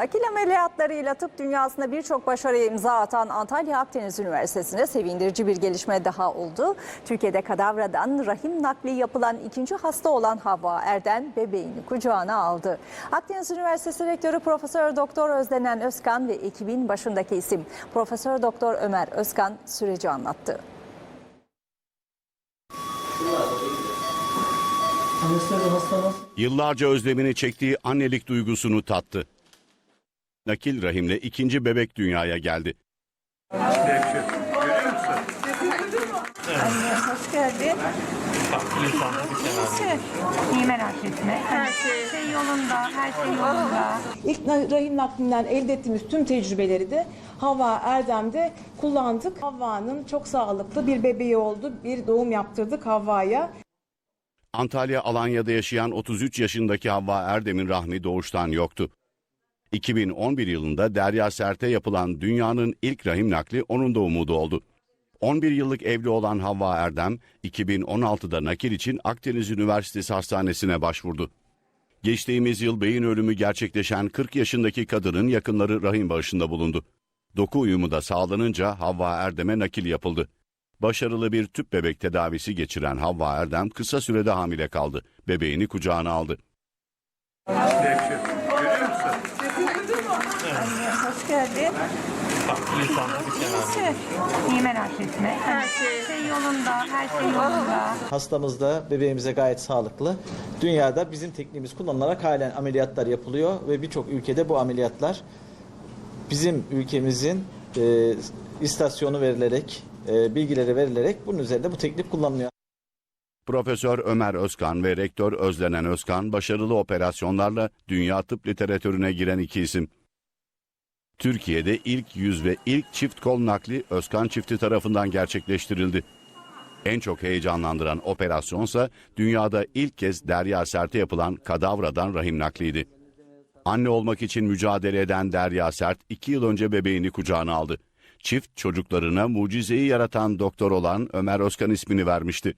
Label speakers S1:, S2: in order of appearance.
S1: Nakil ameliyatlarıyla tıp dünyasında birçok başarıya imza atan Antalya Akdeniz Üniversitesi'nde sevindirici bir gelişme daha oldu. Türkiye'de kadavradan rahim nakli yapılan ikinci hasta olan Havva Erden bebeğini kucağına aldı. Akdeniz Üniversitesi Rektörü Profesör Doktor Özdenen Özkan ve ekibin başındaki isim Profesör Doktor Ömer Özkan süreci anlattı.
S2: Yıllarca özlemini çektiği annelik duygusunu tattı. Nakil rahimle ikinci bebek dünyaya geldi.
S3: Hoş geldin. İyi merak etme. Her şey, yolunda, her şey yolunda.
S4: İlk rahim naklinden elde ettiğimiz tüm tecrübeleri de Hava Erdem'de kullandık. Havva'nın çok sağlıklı bir bebeği oldu. Bir doğum yaptırdık Havva'ya.
S2: Antalya Alanya'da yaşayan 33 yaşındaki Havva Erdem'in rahmi doğuştan yoktu. 2011 yılında Derya Sert'e yapılan dünyanın ilk rahim nakli onun da umudu oldu. 11 yıllık evli olan Havva Erdem, 2016'da nakil için Akdeniz Üniversitesi Hastanesi'ne başvurdu. Geçtiğimiz yıl beyin ölümü gerçekleşen 40 yaşındaki kadının yakınları rahim bağışında bulundu. Doku uyumu da sağlanınca Havva Erdem'e nakil yapıldı. Başarılı bir tüp bebek tedavisi geçiren Havva Erdem kısa sürede hamile kaldı. Bebeğini kucağına aldı.
S3: Hoş geldin. İyi merak etme. Her şey, yolunda, her şey yolunda.
S5: Hastamız da bebeğimize gayet sağlıklı. Dünyada bizim tekniğimiz kullanılarak halen ameliyatlar yapılıyor ve birçok ülkede bu ameliyatlar bizim ülkemizin e, istasyonu verilerek, e, bilgileri verilerek bunun üzerinde bu teknik kullanılıyor.
S2: Profesör Ömer Özkan ve Rektör Özlenen Özkan başarılı operasyonlarla dünya tıp literatürüne giren iki isim. Türkiye'de ilk yüz ve ilk çift kol nakli Özkan çifti tarafından gerçekleştirildi. En çok heyecanlandıran operasyonsa dünyada ilk kez Derya Sert'e yapılan kadavradan rahim nakliydi. Anne olmak için mücadele eden Derya Sert iki yıl önce bebeğini kucağına aldı. Çift çocuklarına mucizeyi yaratan doktor olan Ömer Özkan ismini vermişti.